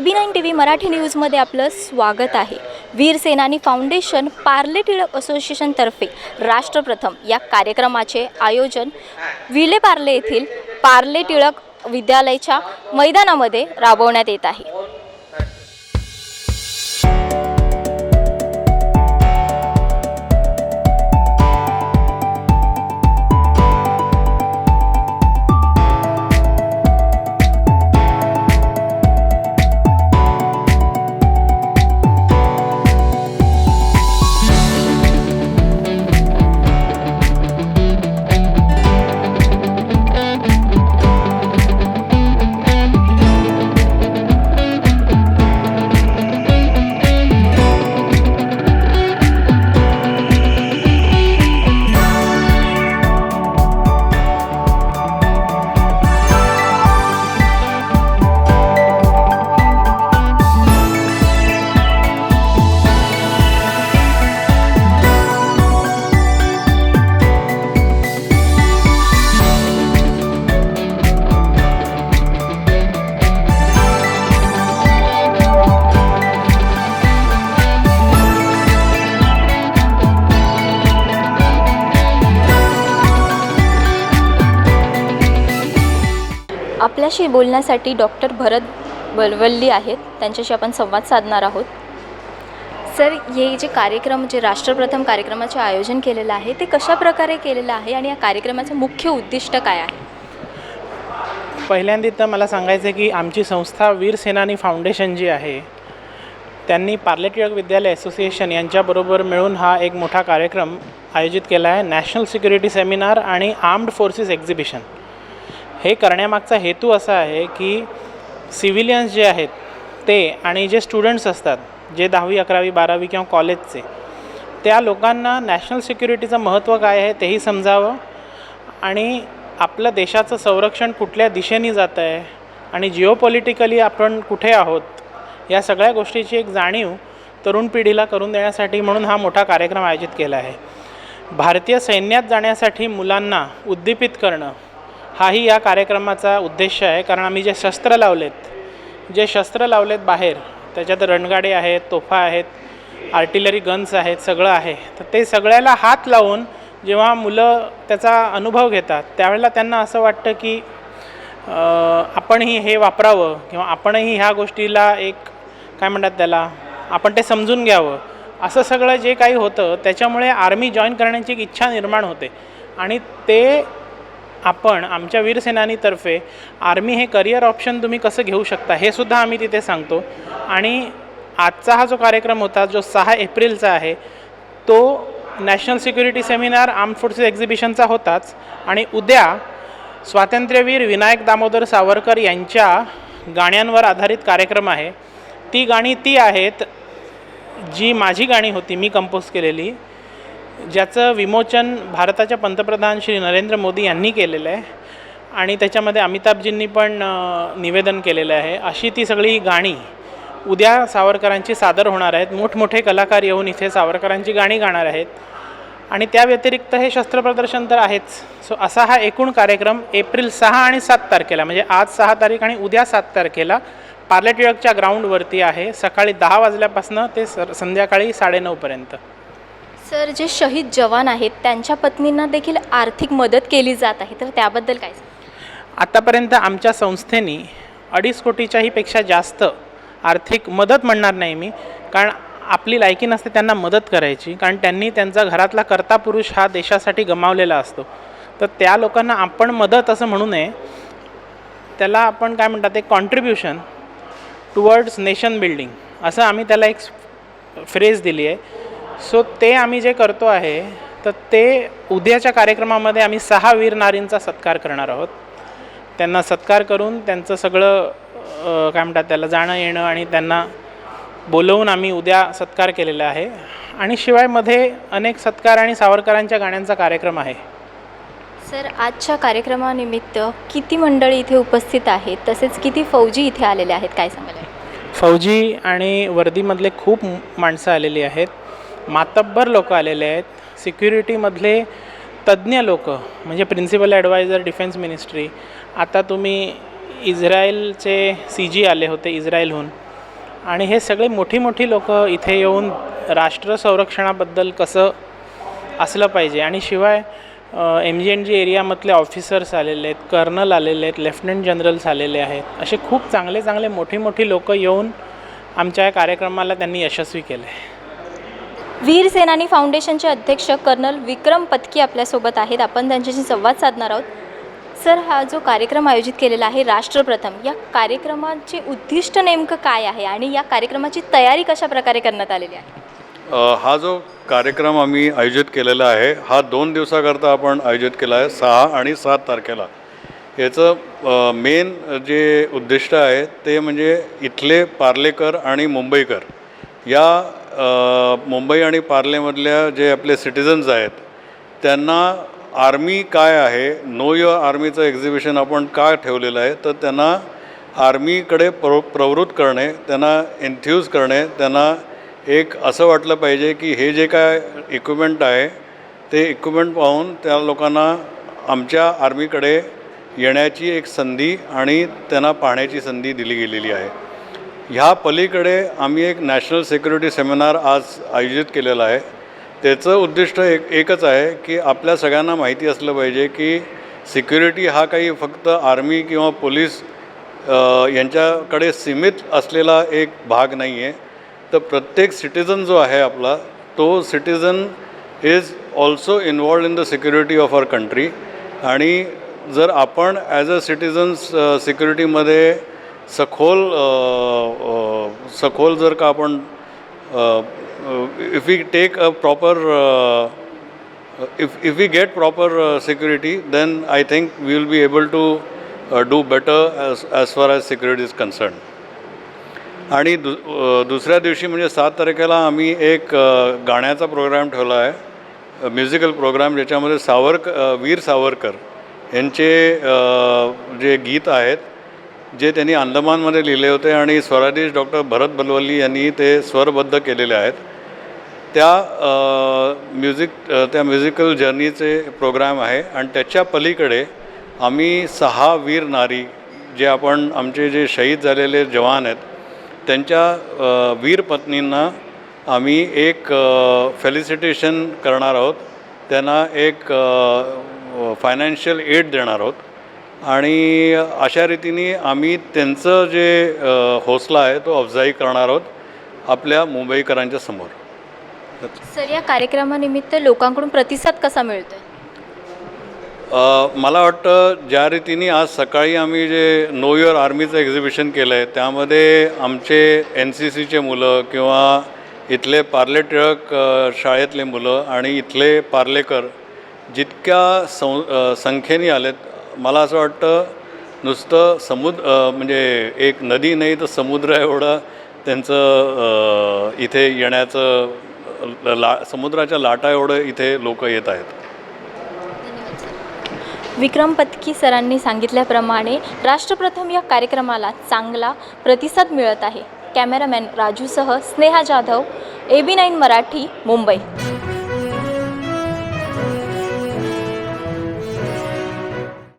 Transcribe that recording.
A B nine T V Marathi न्यूजमध्ये आपलं स्वागत आहे. वीर सेनानी फाउंडेशन पार्ले टिळक असोसिएशनतर्फे राष्ट्रप्रथम या कार्यक्रमाचे आयोजन विले पार्ले येथील पार्ले टिळक विद्यालयाच्या मैदानामध्ये राबवण्यात येत आहे. आपल्याशी बोलण्यासाठी डॉक्टर भरत बलवल्ली आहेत. त्यांच्याशी आपण संवाद साधणार आहोत. सर हे जे कार्यक्रम जे राष्ट्रप्रथम कार्यक्रमाचे आयोजन केलेलं आहे ते कशा प्रकारे केलेलं आहे आणि या कार्यक्रमाचं मुख्य उद्दिष्ट काय आहे? पहिल्यांदा तर मला सांगायचं आहे की आमची संस्था वीर सेनानी फाउंडेशन जी आहे त्यांनी पार्ले टिळक विद्यालय असोसिएशन यांच्याबरोबर मिळून हा एक मोठा कार्यक्रम आयोजित केला आहे. नॅशनल सिक्युरिटी सेमिनार आणि आर्म्ड फोर्सेस एक्झिबिशन. हे करण्यामागचा हेतू असा आहे की सिव्हिलियन्स जे आहेत ते आणि जे स्टुडंट्स असतात जे दहावी अकरावी बारावी किंवा कॉलेजचे त्या लोकांना नॅशनल सिक्युरिटीचं महत्त्व काय आहे तेही समजावं आणि आपलं देशाचं संरक्षण कुठल्या दिशेने जातं आहे आणि जिओपॉलिटिकली आपण कुठे आहोत या सगळ्या गोष्टीची एक जाणीव तरुण पिढीला करून देण्यासाठी म्हणून हा मोठा कार्यक्रम आयोजित केला आहे. भारतीय सैन्यात जाण्यासाठी मुलांना उद्दीपित करणं हाही या कार्यक्रमाचा उद्देश आहे. कारण आम्ही जे शस्त्र लावलेत जे शस्त्र लावलेत बाहेर त्याच्यात रणगाडे आहेत तोफा आहेत आर्टिलरी गन्स आहेत सगळं आहे. तर ते सगळ्याला हात लावून जेव्हा मुलं त्याचा अनुभव घेतात त्यावेळेला त्यांना असं वाटतं की आपणही हे वापरावं किंवा आपणही ह्या गोष्टीला एक काय म्हणतात त्याला आपण ते समजून घ्यावं. असं सगळं जे काही होतं त्याच्यामुळे आर्मी जॉईन करण्याची एक इच्छा निर्माण होते. आणि ते आपण आमच्या वीरसेनानीतर्फे आर्मी हे करिअर ऑप्शन तुम्ही कसं घेऊ शकता हे सुद्धा आम्ही तिथे सांगतो. आणि आजचा हा जो कार्यक्रम होता जो सहा एप्रिलचा आहे तो national security seminar arm forces एक्झिबिशनचा होताच. आणि उद्या स्वातंत्र्यवीर विनायक दामोदर सावरकर यांच्या गाण्यांवर आधारित कार्यक्रम आहे. ती गाणी ती आहेत जी माझी गाणी होती मी कंपोज केलेली. ज्याचं विमोचन भारताच्या पंतप्रधान श्री नरेंद्र मोदी यांनी केलेलं आहे आणि त्याच्यामध्ये अमिताभजींनी पण निवेदन केलेलं आहे. अशी ती सगळी गाणी उद्या सावरकरांची सादर होणार आहेत. मोठमोठे कलाकार येऊन इथे सावरकरांची गाणी गाणार आहेत. आणि त्या व्यतिरिक्त हे शस्त्रप्रदर्शन तर आहेच. सो असा हा एकूण कार्यक्रम एप्रिल सहा आणि सात तारखेला म्हणजे आज सहा तारीख आणि उद्या सात तारखेला पार्ले टिळकच्या ग्राउंडवरती आहे. सकाळी दहा वाजल्यापासून ते सर संध्याकाळी साडेनऊपर्यंत. सर जे शहीद जवान आहेत त्यांच्या पत्नींना देखील आर्थिक मदत केली जात आहे. तर त्याबद्दल काय? आतापर्यंत आमच्या संस्थेने अडीच कोटीच्याही पेक्षा जास्त आर्थिक मदत म्हणणार नाही मी. कारण आपली लायकी नसते त्यांना मदत करायची. कारण त्यांनी त्यांचा घरातला कर्ता पुरुष हा देशासाठी गमावलेला असतो. तर त्या लोकांना आपण मदत असं म्हणू नये. त्याला आपण काय म्हणतात एक कॉन्ट्रीब्युशन टुवर्ड्स नेशन बिल्डिंग असं आम्ही त्याला एक फ्रेज दिली आहे. सो ते आम्ही जे करतो आहे तर ते उद्याच्या कार्यक्रमामध्ये आम्ही सहा वीर नारींचा सत्कार करणार आहोत. त्यांना सत्कार करून त्यांचं सगळं काय म्हणतात त्याला जाणं येणं आणि त्यांना बोलवून आम्ही उद्या सत्कार केलेला आहे. आणि शिवायमध्ये अनेक सत्कार आणि सावरकरांच्या गाण्यांचा कार्यक्रम आहे. सर आजच्या कार्यक्रमानिमित्त किती मंडळी इथे उपस्थित आहेत? तसेच किती फौजी इथे आलेले आहेत? काय सांगाल? फौजी आणि वर्दीमधले खूप माणसं आलेली आहेत. मातब्बर लोक आलेले आहेत. सिक्युरिटीमधले तज्ज्ञ लोक म्हणजे प्रिन्सिपल ॲडवायझर डिफेन्स मिनिस्ट्री. आता तुम्ही इस्रायलचे सी जी आले होते इस्रायलहून. आणि हे सगळे मोठी मोठी लोक इथे येऊन राष्ट्र संरक्षणाबद्दल कसं असलं पाहिजे? आणि शिवाय एम जी एन जी एरियामधले ऑफिसर्स आलेले आहेत कर्नल आलेले आहेत लेफ्टनंट जनरल्स आलेले आहेत. असे खूप चांगले चांगले मोठी मोठी लोक येऊन आमच्या या कार्यक्रमाला त्यांनी यशस्वी केलं आहे वीर सेनानी फाउंडेशनचे अध्यक्ष कर्नल विक्रम पत्की आपल्यासोबत आहेत. आपण त्यांच्याशी संवाद साधणार आहोत. सर हा जो कार्यक्रम आयोजित केलेला आहे राष्ट्रप्रथम या कार्यक्रमाचे उद्दिष्ट नेमकं काय आहे आणि या कार्यक्रमाची तयारी कशा प्रकारे करण्यात आलेली आहे? हा जो कार्यक्रम आम्ही आयोजित केलेला आहे हा दोन दिवसाकरता आपण आयोजित केला आहे सहा आणि सात तारखेला. याचं मेन जे उद्दिष्ट आहे ते म्हणजे इथले पार्लेकर आणि मुंबईकर या मुंबई आणि पार्लेमधल्या जे आपले सिटिझन्स आहेत त्यांना आर्मी काय आहे नो युअर आर्मीचं एक्झिबिशन आपण का ठेवलेलं आहे तर त्यांना आर्मीकडे प्र प्रवृत्त करणे त्यांना एन्थ्यूज करणे त्यांना एक असं वाटलं पाहिजे की हे जे काय इक्विपमेंट आहे ते इक्विपमेंट पाहून त्या लोकांना आमच्या आर्मीकडे येण्याची एक संधी आणि त्यांना पाहण्याची संधी दिली गेलेली आहे. ह्या पलीकडे आम्ही एक नॅशनल सिक्युरिटी सेमिनार आज आयोजित केलेला आहे. त्याचं उद्दिष्ट एक एकच आहे की आपल्या सगळ्यांना माहिती असलं पाहिजे की सिक्युरिटी हा काही फक्त आर्मी किंवा पोलीस यांच्याकडे सीमित असलेला एक भाग नाही आहे तर प्रत्येक सिटिझन जो आहे आपला तो citizen is also involved in the security of our country. आणि जर आपण ॲज अ सिटिझन्स सिक्युरिटीमध्ये सखोल सखोल जर का आपण if we take a proper if if we get proper security then I think we will be able to do better as as far as security is concern आणि दु दुसऱ्या दिवशी म्हणजे सात तारखेला आम्ही एक गाण्याचा प्रोग्राम ठेवला आहे म्युझिकल प्रोग्राम ज्याच्यामध्ये सावरक वीर सावरकर यांचे जे गीत आहेत जे त्यांनी अंदमानमध्ये लिहिले होते आणि स्वराधीश डॉक्टर भरत बलवली यांनी ते स्वरबद्ध केलेले आहेत. त्या म्युझिक त्या म्युझिकल जर्नीचे प्रोग्राम आहे आणि त्याच्या पलीकडे आम्ही सहा वीर नारी जे आपण आमचे जे शहीद झालेले जवान आहेत त्यांच्या वीर पत्नींना आम्ही एक फेलिसिटेशन करणार आहोत. त्यांना एक फायनान्शियल एड देणार आहोत. आणि अशा रीतीने आम्ही त्यांचं जे हौसला आहे तो अफजाई करणार आहोत आपल्या मुंबईकरांच्या समोर. सर या कार्यक्रमानिमित्त लोकांकडून प्रतिसाद कसा मिळतोय? अ, मला वाटतं ज्या रीतीने आज सकाळी आम्ही जे नो युअर आर्मीचं एक्झिबिशन केलं आहे त्यामध्ये आमचे एन सी सीचे मुलं किंवा इथले पार्ले टिळक शाळेतले मुलं आणि इथले पार्लेकर जितक्या सं संख्येने आलेत मला असं वाटतं नुसतं समुद्र म्हणजे एक नदी नाही तर समुद्र एवढं. त्यांचं इथे येण्याचं ला समुद्राच्या लाटा एवढं इथे लोक येत आहेत. विक्रम पत्की सरांनी सांगितल्याप्रमाणे राष्ट्रप्रथम या कार्यक्रमाला चांगला प्रतिसाद मिळत आहे. Cameraman राजूसह Sneha Jadhav A B nine Marathi Mumbai.